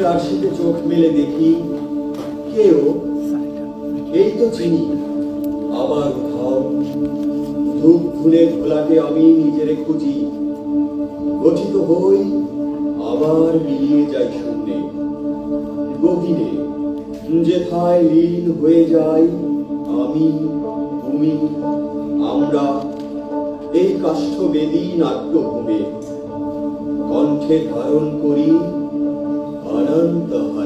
চোখ মেলে দেখি কেউ এই তো চিনি আবার উঠাও ধূপ ধুলে খোলাকে আমি নিজেরে খুঁজি। গঠিত হই, আবার মিলিয়ে যাই শূন্যে। গভীরে যেথায় লীন হয়ে যাই, আমি, তুমি, আমরা, এই কাষ্ঠ কাষ্ঠবেদী নাট্যভূমে। কণ্ঠে ধারণ করি and the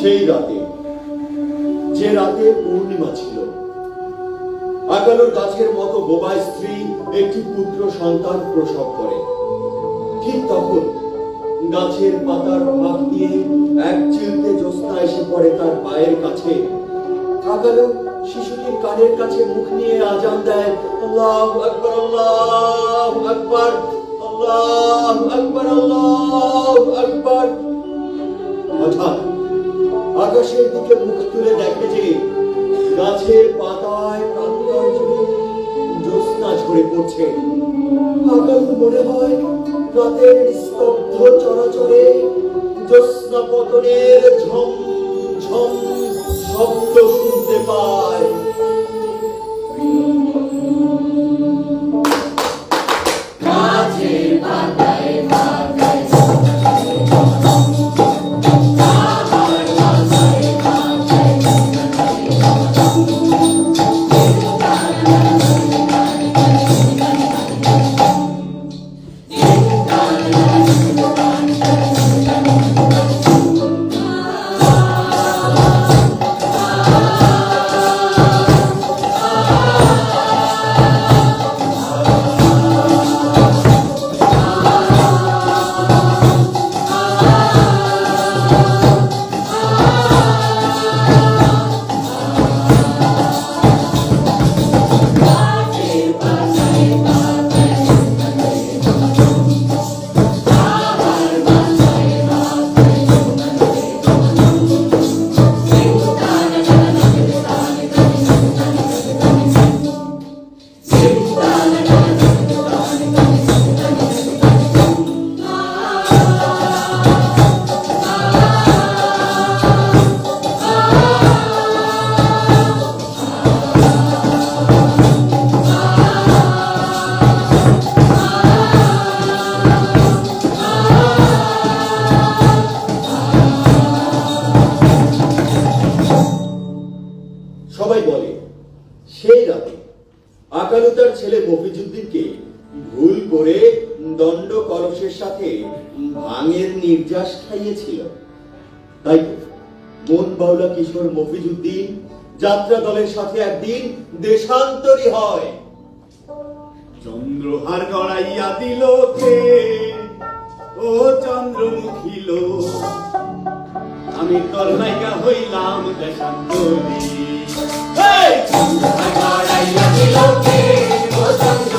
সেই রাতে, যে রাতে পূর্ণিমা ছিল, আকালোর গাছের মতো বোবাই স্ত্রী একটি পুত্র সন্তান প্রসব করে। ঠিক তখন গাছের পাতার ফাঁক দিয়ে এক চিলতে জ্যোৎস্না এসে পড়ে তার পায়ের কাছে। আকালো শিশুটির কানের কাছে মুখ নিয়ে আজান দেয়, আল্লাহ আকবর আল্লাহ আকবর আল্লাহ আকবর আল্লাহ আকবর। হঠাৎ আকাশের দিকে মুখ তুলে দেখে যে গাছের পাতায় পড়ছে। আকাশ মনে হয় রাতের স্তব্ধ চরাচরে জ্যোৎস্না পতনের ঝম ঝম শব্দ শুনতে পায়। মাওলা কিশোর মফিজুদ্দিন যাত্রা দলের সাথে একদিন দেশান্তরি হয়। চন্দ্রহার গড়াইয়া দিল ও চন্দ্রমুখী লোক, আমি তোর হইলাম দেশান্তরি। চন্দ্রহার গড়াইয়া দিল ও চন্দ্র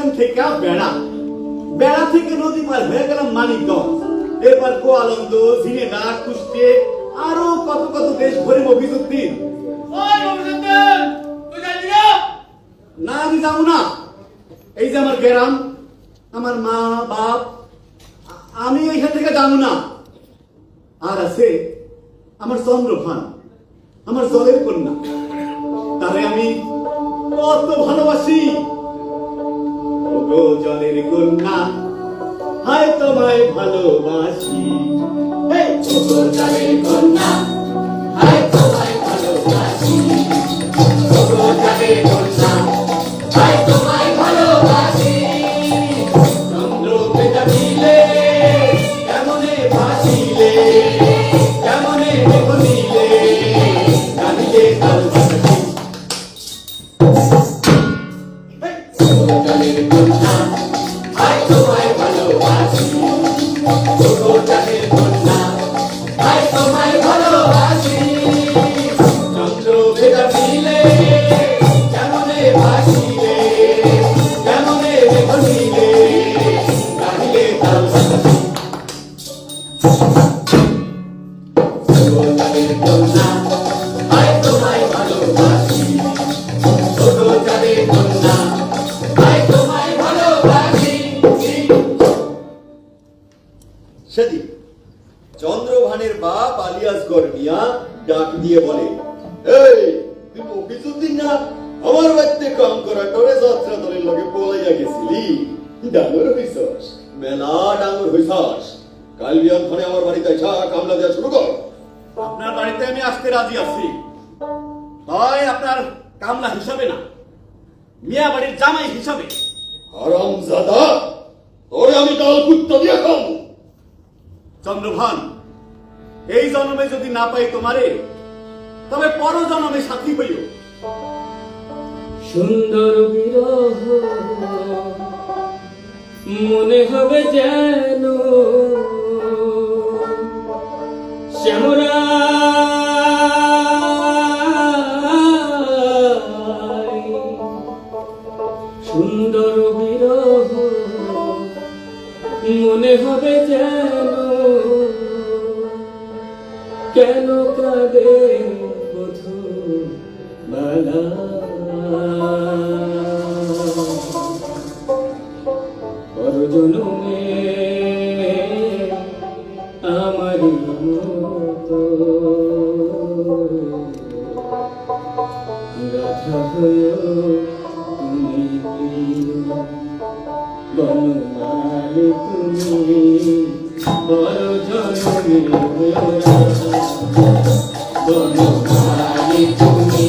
এখান থেকে বেড়া। বেড়া থেকে নদী পার হয়ে গেলাম মানিকগঞ্জ। এরপর গোয়ালন্দ ঝিনেদা কুষ্টে আরও কত কত দেশ ভরে মফিজুদ্দিন না? আমি যাব না। এই যে আমার গ্রাম আমার মা বাপ আমি এখান থেকে যাব না। আর আছে আমার চন্দ্রভান আমার জলের কন্যা। তাহলে আমি কত ভালোবাসি। জলের কন্যা হয় তোমায় ভালোবাসি। ছোট জলের বাড়িতে যা কামলা দেওয়া শুরু কর। আপনার বাড়িতে আমি আসতে রাজি আছি। ভাই আপনার কামলা হিসাবে না। মিয়া বাড়ির জামাই হিসাবে। হারাম জাদা তোরে আমি কাল কুত্তা দিয়ে খাব চন্দ্রভান এই জন্মে যদি না পাই তোমারে তবে পর জন্মে সাথী হইও। সুন্দর বিরহ মনে হবে যেন শ্যামরা সুন্দর বিরহ মনে হবে যেন। কেন কাঁদে বধু বালা তুমি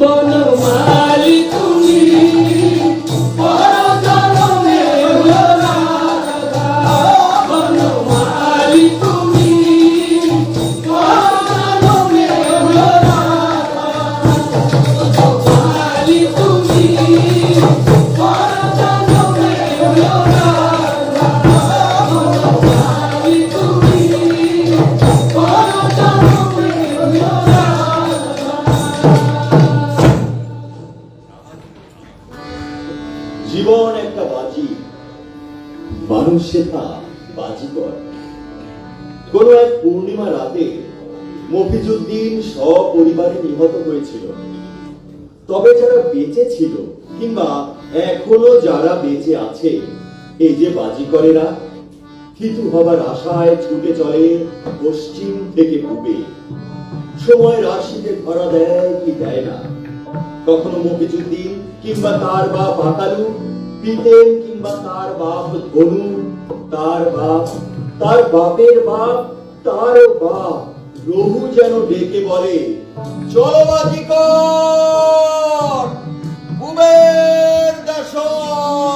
বনমালি জীবন একটা বাজি। মানুষ সেটা বাজিকর কোন এক পূর্ণিমা রাতে মফিজুদ্দিন সপরিবারে নিহত হয়েছিল। তবে যারা বেঁচে ছিল কিংবা এখনও যারা বেঁচে আছে, এই যে বাজিকরেরা থিতু হবার আশায় ছুটে চলে পশ্চিম থেকে পূবে। সময় রাশিতে ধরা দেয় কি দেয় না। কখনো মফিজুদ্দিন কিংবা তার বা আকালু পিতেন কিংবা তার বাপ ধনু তার বাপ, তার বাপের বাপ তার বাপ। রঘু যেন ডেকে বলে, চলো বাজিকর কুবের দেশন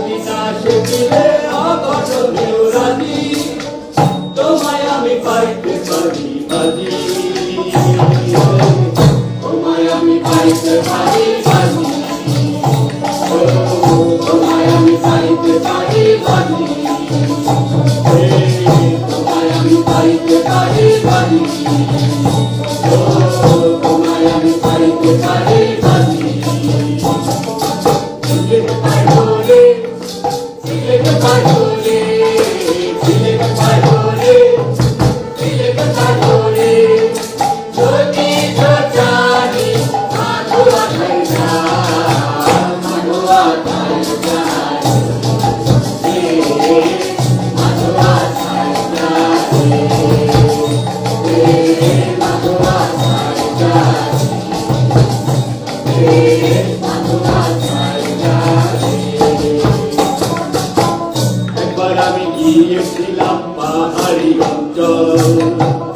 আমি গিয়েছিলাম পাহাড়ি অঞ্চল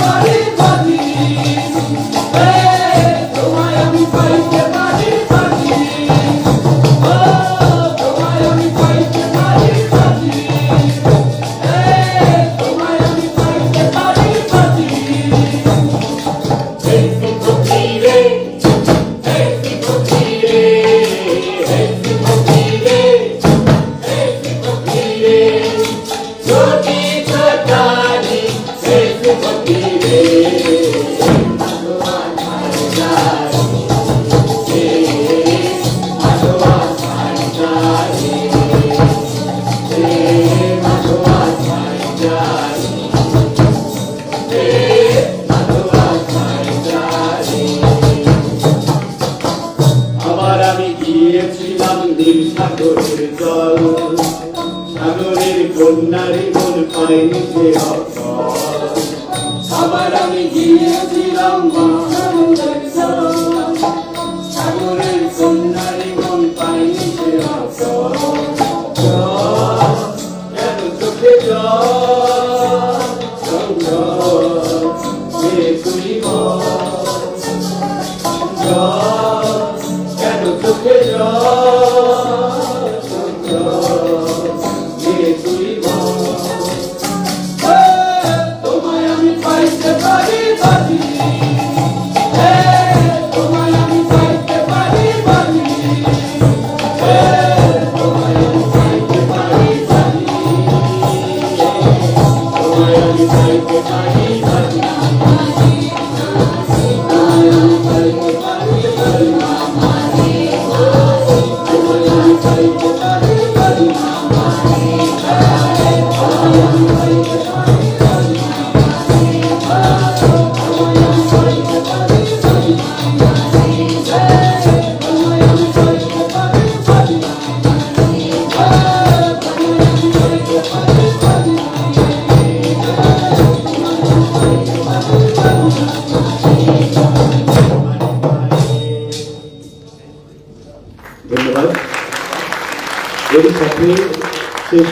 পারি বাজি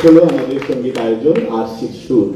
হলো আমাদের সংগীত আয়োজন আশিক সুর।